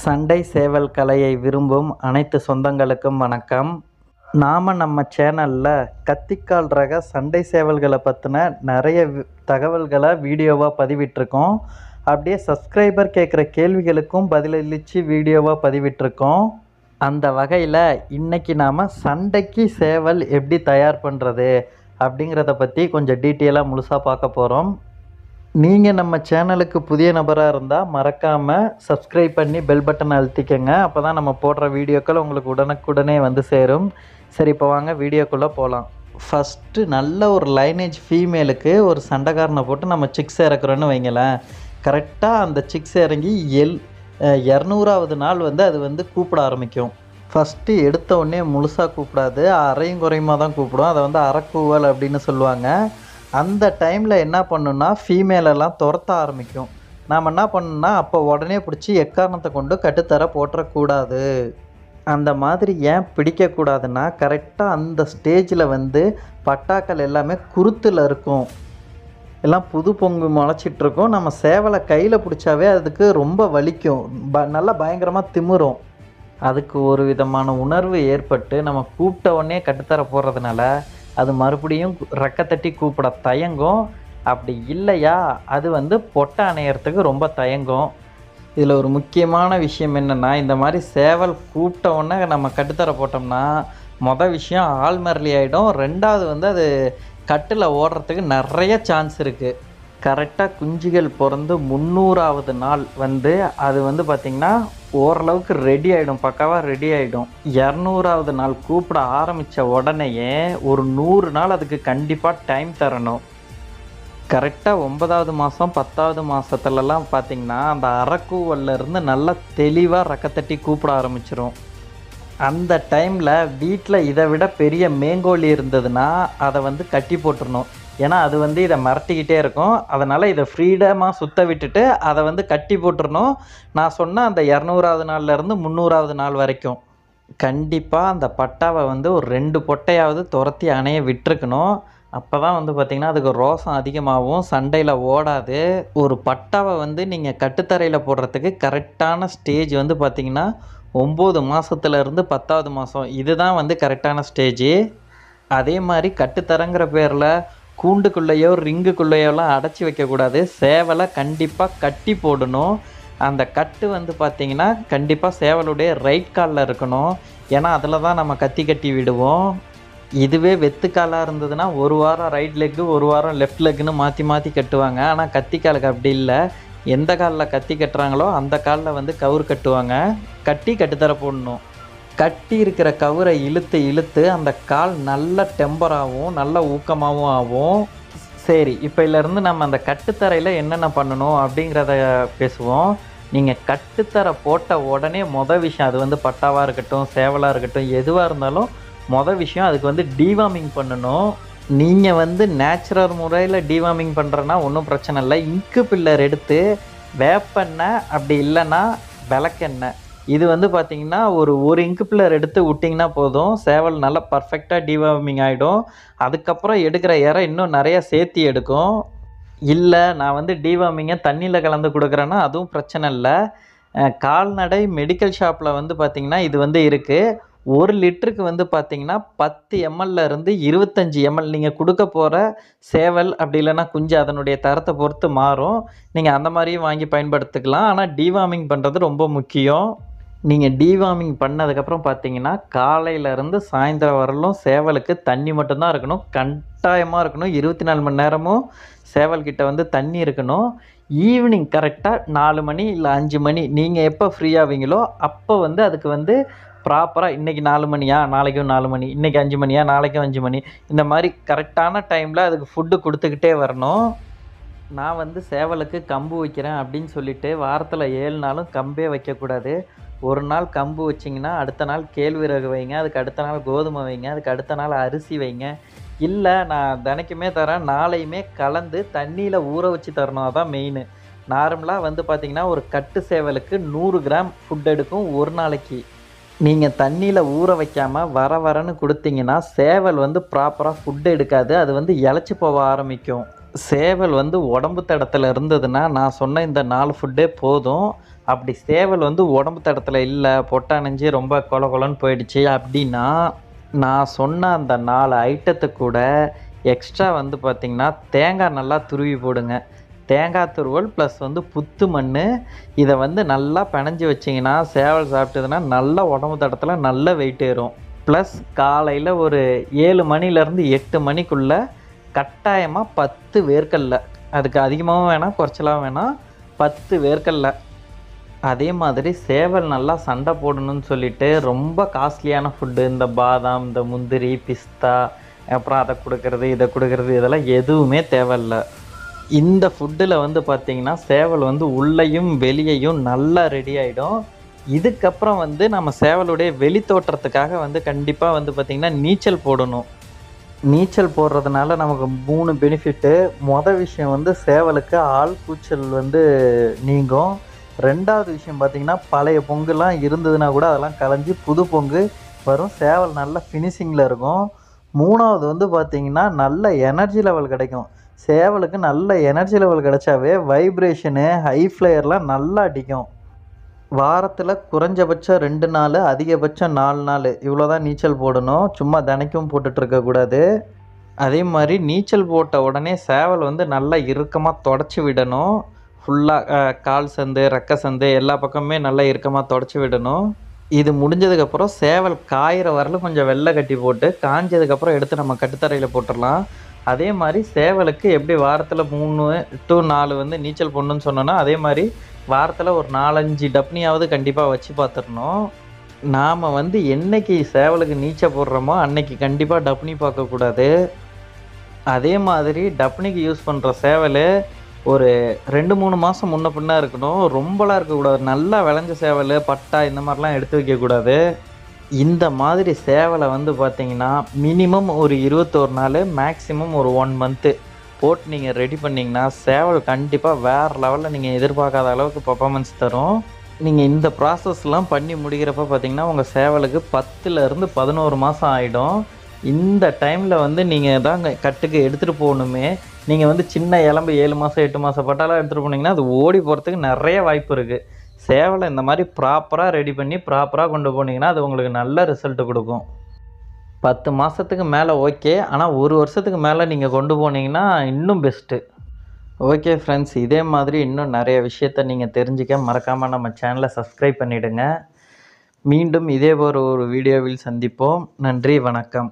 சண்டை சேவல் கலையை விரும்பும் அனைத்து சொந்தங்களுக்கும் வணக்கம். நாம் நம்ம சேனலில் கத்திக்கால் ரக சண்டை சேவல்களை பற்றின நிறைய தகவல்களை வீடியோவாக பதிவிட்டிருக்கோம். அப்படியே சப்ஸ்கிரைபர் கேட்குற கேள்விகளுக்கும் பதிலளித்து வீடியோவாக பதிவிட்டிருக்கோம். அந்த வகையில் இன்றைக்கி நாம் சண்டைக்கு சேவல் எப்படி தயார் பண்ணுறது அப்படிங்கிறத பற்றி கொஞ்சம் டீட்டெயிலாக முழுசாக பார்க்க போகிறோம் நீங்கள் நம்ம சேனலுக்கு புதிய நபராக இருந்தால் மறக்காமல் சப்ஸ்கிரைப் பண்ணி பெல் பட்டனை அழுத்திக்கங்க. அப்போ தான் நம்ம போடுற வீடியோக்கள் உங்களுக்கு உடனுக்குடனே வந்து சேரும். சரி இப்போ வாங்க வீடியோக்குள்ளே போகலாம் ஃபஸ்ட்டு நல்ல ஒரு லைனேஜ் ஃபீமேலுக்கு ஒரு சண்டைக்காரனை போட்டு நம்ம சிக்ஸ் இறக்குறோன்னு வைங்களேன். கரெக்டாக அந்த சிக்ஸ் இறங்கி எல் இரநூறாவது நாள் வந்து அது வந்து கூப்பிட ஆரம்பிக்கும். ஃபஸ்ட்டு எடுத்த உடனே முழுசாக கூப்பிடாது. அரையும் குறையுமா தான் கூப்பிடும். அதை வந்து அறக்கூவல் அப்படின்னு சொல்லுவாங்க. அந்த டைமில் என்ன பண்ணுன்னா ஃபீமேலெல்லாம் துரத்த ஆரம்பிக்கும். நாம் என்ன பண்ணணும்னா அப்போ உடனே பிடிச்சி எக்காரணத்தை கொண்டு கட்டுத்தர போட்டுறக்கூடாது அந்த மாதிரி ஏன் பிடிக்கக்கூடாதுன்னா கரெக்டாக அந்த ஸ்டேஜில் வந்து பட்டாக்கள் எல்லாமே குருத்தில் இருக்கும். எல்லாம் புது பொங்கு முளைச்சிட்ருக்கோம். நம்ம சேவலை கையில் பிடிச்சாவே அதுக்கு ரொம்ப வலிக்கும். ப நல்லா பயங்கரமாக திமிரும். அதுக்கு ஒரு விதமான உணர்வு ஏற்பட்டு நம்ம கூப்பிட்ட உடனே கட்டுத்தர போடுறதுனால அது மறுபடியும் கு- ரெக்க தட்டி கூப்பிட தயங்கும். அப்படி இல்லையா? அது வந்து பொட்டை அணையறதுக்கு ரொம்ப தயங்கும். இதில் ஒரு முக்கியமான விஷயம் என்னென்னா இந்த மாதிரி சேவல் கூப்பிட்ட உடனே நம்ம கட்டுத்தர போட்டோம்னா மொதல் விஷயம் ஆள்மரளி ஆகிடும் ரெண்டாவது வந்து அது கட்டில் ஓடுறதுக்கு நிறைய சான்ஸ் இருக்குது கரெக்டாக குஞ்சுகள் பிறந்து முந்நூறாவது நாள் வந்து அது வந்து பார்த்திங்கன்னா ஓரளவுக்கு ரெடி ஆகிடும் பக்காவாக ரெடி ஆகிடும் இரநூறாவது நாள் கூப்பிட ஆரம்பித்த உடனேயே ஒரு நூறு நாள் அதுக்கு கண்டிப்பாக டைம் தரணும். கரெக்டாக ஒன்பதாவது மாதம் பத்தாவது மாதத்துலலாம் பார்த்திங்கன்னா அந்த அறக்கூவல்ல இருந்து நல்லா தெளிவாக ரக்கத்தட்டி கூப்பிட ஆரம்பிச்சிரும். அந்த டைமில் வீட்டில் இதை விட பெரிய மேங்கோலி இருந்ததுன்னா அதை வந்து கட்டி போட்டுடணும் ஏன்னா அது வந்து இதை மிரட்டிக்கிட்டே இருக்கும். அதனால் இதை ஃப்ரீடமாக சுத்த விட்டுட்டு அதை வந்து கட்டி போட்டுடணும் நான் சொன்ன அந்த இரநூறாவது நாள்லேருந்து முந்நூறாவது நாள் வரைக்கும். கண்டிப்பாக அந்த பட்டாவை வந்து ஒரு ரெண்டு பொட்டையாவது துரத்தி அணைய விட்டுருக்கணும். அப்போ தான் வந்து பார்த்திங்கன்னா அதுக்கு ரோசம் அதிகமாகவும் சண்டையில் ஓடாது. ஒரு பட்டாவை வந்து நீங்கள் கட்டுத்தரையில் போடுறதுக்கு கரெக்டான ஸ்டேஜ் வந்து பார்த்திங்கன்னா ஒம்பது மாதத்துலேருந்து பத்தாவது மாதம் இதுதான் வந்து கரெக்டான ஸ்டேஜ் அதே மாதிரி கட்டுத்தரங்கிற பேரில் கூண்டுக்குள்ளேயோ ரிங்குக்குள்ளேயோலாம் அடைச்சி வைக்கக்கூடாது. சேவலை கண்டிப்பாக கட்டி போடணும். அந்த கட்டு வந்து பார்த்திங்கன்னா கண்டிப்பாக சேவலுடைய ரைட் காலில் இருக்கணும். ஏன்னா அதில் தான் நம்ம கத்தி கட்டி விடுவோம். இதுவே வெத்துக்காலாக இருந்ததுன்னா ஒரு வாரம் ரைட் லெக்கு ஒரு வாரம் லெஃப்ட் லெக்குன்னு மாற்றி மாற்றி கட்டுவாங்க. ஆனால் கத்தி காலுக்கு அப்படி இல்லை. எந்த காலில் கத்தி கட்டுறாங்களோ அந்த காலில் வந்து கவுர் கட்டுவாங்க. கட்டி கட்டுத்தர போடணும். கட்டி இருக்கிற கவுரை இழுத்து இழுத்து அந்த கால் நல்ல டெம்பராகவும் நல்ல ஊக்கமாகவும் ஆகும். சரி இப்போலேருந்து நம்ம அந்த கட்டுத்தரையில் என்னென்ன பண்ணணும் அப்படிங்கிறத பேசுவோம். நீங்கள் கட்டுத்தரை போட்ட உடனே மொதல் விஷயம் அது வந்து பட்டாவாக இருக்கட்டும் சேவலாக இருக்கட்டும் எதுவாக இருந்தாலும் மொதல் விஷயம் அதுக்கு வந்து டீவார்மிங் பண்ணணும். நீங்கள் வந்து நேச்சுரல் முறையில் டீவார்மிங் பண்ணுறன்னா ஒன்றும் பிரச்சனை இல்லை. இங்கு பில்லர் எடுத்து வேப்பெண்ணெய் அப்படி இல்லைன்னா விளக்கெண்ணெய். இது வந்து பார்த்தீங்கன்னா ஒரு ஒரு இங்கு பில்லர் எடுத்து விட்டிங்கன்னா போதும். சேவல் நல்லா பர்ஃபெக்டாக டிவார்மிங் ஆகிடும் அதுக்கப்புறம் எடுக்கிற இறை இன்னும் நிறைய சேர்த்தி எடுக்கும். இல்லை நான் வந்து டிவார்மிங்கை தண்ணியில் கலந்து கொடுக்குறேன்னா அதுவும் பிரச்சனை இல்லை. கால்நடை மெடிக்கல் ஷாப்பில் வந்து பார்த்திங்கன்னா இது வந்து இருக்குது ஒரு லிட்டருக்கு வந்து பார்த்தீங்கன்னா பத்து எம்எல்ல இருந்து இருபத்தஞ்சி எம்எல் நீங்கள் கொடுக்க போகிற சேவல் அப்படி இல்லைன்னா குஞ்சு அதனுடைய தரத்தை பொறுத்து மாறும். நீங்கள் அந்த மாதிரியும் வாங்கி பயன்படுத்திக்கலாம். ஆனால் டிவார்மிங் பண்ணுறது ரொம்ப முக்கியம். நீங்கள் டிவார்மிங் பண்ணதுக்கப்புறம் பார்த்தீங்கன்னா காலையிலேருந்து சாயந்தரம் வரலும் சேவலுக்கு தண்ணி மட்டும்தான் இருக்கணும். கட்டாயமாக இருக்கணும். இருபத்தி நாலு மணி நேரமும் சேவல்கிட்ட வந்து தண்ணி இருக்கணும். ஈவினிங் கரெக்டாக நாலு மணி இல்லை அஞ்சு மணி நீங்கள் எப்போ ஃப்ரீ ஆவீங்களோ அப்போ வந்து அதுக்கு வந்து ப்ராப்பராக இன்றைக்கி நாலு மணியா நாளைக்கும் நாலு மணி இன்றைக்கி அஞ்சு மணியா நாளைக்கும் அஞ்சு மணி இந்த மாதிரி கரெக்டான டைமில் அதுக்கு ஃபுட்டு கொடுத்துக்கிட்டே வரணும். நான் வந்து சேவலுக்கு கம்பு வைக்கிறேன் அப்படின்னு சொல்லிட்டு வாரத்தில் ஏழு நாளும் கம்பே வைக்கக்கூடாது. ஒரு நாள் கம்பு வச்சிங்கன்னா அடுத்த நாள் கேழ்வரகு வைங்க அதுக்கு அடுத்த நாள் கோதுமை வைங்க அதுக்கு அடுத்த நாள் அரிசி வைங்க. இல்லை நான் தினைக்குமே தரேன் நாளையுமே கலந்து தண்ணியில் ஊற வச்சு தரணும். அதான் மெயின் நார்மலாக வந்து பார்த்திங்கன்னா ஒரு கட்டு சேவலுக்கு நூறு கிராம் ஃபுட் எடுக்கும் ஒரு நாளைக்கு. நீங்கள் தண்ணியில் ஊற வைக்காமல் வர வரன்னு கொடுத்தீங்கன்னா சேவல் வந்து ப்ராப்பராக ஃபுட் எடுக்காது. அது வந்து இழைச்சி போக ஆரம்பிக்கும். சேவல் வந்து உடம்பு தடத்தில் இருந்ததுன்னா நான் சொன்ன இந்த நாலு ஃபுட்டே போதும். அப்படி சேவல் வந்து உடம்பு தடத்தில் இல்லை பொட்டானஞ்சு ரொம்ப கொல கொலன்னு போயிடுச்சு அப்படின்னா நான் சொன்ன அந்த நாலு ஐட்டத்தை கூட எக்ஸ்ட்ரா வந்து பார்த்திங்கன்னா தேங்காய் நல்லா துருவி போடுங்க. தேங்காய் துருவல் ப்ளஸ் வந்து புத்து மண் இதை வந்து நல்லா பிணைஞ்சி வச்சிங்கன்னா சேவல் சாப்பிட்டதுன்னா நல்ல உடம்பு தடத்தில் நல்ல வெயிட் ஏறும். ப்ளஸ் காலையில் ஒரு ஏழு மணிலேருந்து எட்டு மணிக்குள்ளே கட்டாயமாக பத்து வேர்க்கல்ல அதுக்கு அதிகமாகவும் வேணாம் குறைச்சலாகவும் வேணாம் பத்து வேர்க்கல்ல அதே மாதிரி சேவல் நல்லா சண்டை போடணும்னு சொல்லிட்டு ரொம்ப காஸ்ட்லியான ஃபுட்டு இந்த பாதாம் இந்த முந்திரி பிஸ்தா அப்புறம் அதை கொடுக்கறது இதை கொடுக்கறது இதெல்லாம் எதுவுமே தேவையில்லை. இந்த ஃபுட்டில் வந்து பார்த்திங்கன்னா சேவல் வந்து உள்ளேயும் வெளியையும் நல்லா ரெடி ஆகிடும் இதுக்கப்புறம் வந்து நம்ம சேவலுடைய வெளி தோற்றத்துக்காக வந்து கண்டிப்பாக வந்து பார்த்திங்கன்னா நீச்சல் போடணும். நீச்சல் போடுறதுனால நமக்கு மூணு பெனிஃபிட்டு மொதல் விஷயம் வந்து சேவலுக்கு ஆள் கூச்சல் வந்து நீங்கும். ரெண்டாவது விஷயம் பார்த்திங்கன்னா பழைய பொங்குலாம் இருந்ததுன்னா கூட அதெல்லாம் கலைஞ்சி புது பொங்கு வரும். சேவல் நல்ல ஃபினிஷிங்கில் இருக்கும். மூணாவது வந்து பார்த்திங்கன்னா நல்ல எனர்ஜி லெவல் கிடைக்கும். சேவலுக்கு நல்ல எனர்ஜி லெவல் கிடைச்சாவே வைப்ரேஷனு ஹை ஃப்ளேயர்லாம் நல்லா அடிக்கும். வாரத்தில் குறைஞ்சபட்சம் ரெண்டு நாள் அதிகபட்சம் நாலு நாள். இவ்வளோ தான் நீச்சல் போடணும். சும்மா தினைக்கும் போட்டுட்ருக்கக்கூடாது அதே மாதிரி நீச்சல் போட்ட உடனே சேவல் வந்து நல்லா இறுக்கமாக தொடச்சி விடணும். ஃபுல்லாக கால் சந்து ரெக்க சந்து எல்லா பக்கமுமே நல்லா இறுக்கமாக தொடச்சி விடணும். இது முடிஞ்சதுக்கப்புறம் சேவல் காயிற வரலும் கொஞ்சம் வெள்ளை கட்டி போட்டு காஞ்சதுக்கப்புறம் எடுத்து நம்ம கட்டுத்தரையில் போட்டுடலாம் அதே மாதிரி சேவலுக்கு எப்படி வாரத்தில் மூணு டு நாலு வந்து நீச்சல் போடணுன்னு சொன்னோன்னா அதே மாதிரி வாரத்தில் ஒரு நாலஞ்சு டப்னியாவது கண்டிப்பாக வச்சு பார்த்துடணும் நாம் வந்து என்னைக்கு சேவலுக்கு நீச்சல் போடுறோமோ அன்னைக்கு கண்டிப்பாக டப்னி பார்க்கக்கூடாது. அதே மாதிரி டப்னிக்கு யூஸ் பண்ணுற சேவல் ஒரு ரெண்டு மூணு மாதம் முன்ன பின்னா இருக்கணும் ரொம்பலாம் இருக்கக்கூடாது. நல்லா விளைஞ்ச சேவல் பட்டா இந்த மாதிரிலாம் எடுத்து வைக்கக்கூடாது. இந்த மாதிரி சேவலை வந்து பார்த்தீங்கன்னா மினிமம் ஒரு இருபத்தோரு நாள் மேக்ஸிமம் ஒரு ஒன் மந்த்து போட்டு நீங்கள் ரெடி பண்ணிங்கன்னா சேவல் கண்டிப்பாக வேறு லெவலில் நீங்கள் எதிர்பார்க்காத அளவுக்கு பர்ஃபாமன்ஸ் தரும். நீங்கள் இந்த ப்ராசஸ்லாம் பண்ணி முடிக்கிறப்ப பார்த்தீங்கன்னா உங்கள் சேவலுக்கு பத்துலேருந்து பதினோரு மாதம் ஆகிடும் இந்த டைமில் வந்து நீங்கள் தான் கட்டுக்கு எடுத்துகிட்டு போகணுமே. நீங்கள் வந்து சின்ன இளம்பு ஏழு மாதம் எட்டு மாதம் பட்டாலாம் எடுத்துகிட்டு போனீங்கன்னா அது ஓடி போகிறதுக்கு நிறைய வாய்ப்பு இருக்குது சேவலை இந்த மாதிரி ப்ராப்பராக ரெடி பண்ணி ப்ராப்பராக கொண்டு போனீங்கன்னா அது உங்களுக்கு நல்ல ரிசல்ட்டு கொடுக்கும். பத்து மாதத்துக்கு மேலே ஓகே ஆனால் ஒரு வருஷத்துக்கு மேலே நீங்கள் கொண்டு போனீங்கன்னா இன்னும் பெஸ்ட்டு ஓகே ஃப்ரெண்ட்ஸ் இதே மாதிரி இன்னும் நிறைய விஷயத்த நீங்கள் தெரிஞ்சுக்க மறக்காமல் நம்ம சேனலை சப்ஸ்கிரைப் பண்ணிவிடுங்க மீண்டும் இதே ஒரு ஒரு வீடியோவில் சந்திப்போம். நன்றி வணக்கம்.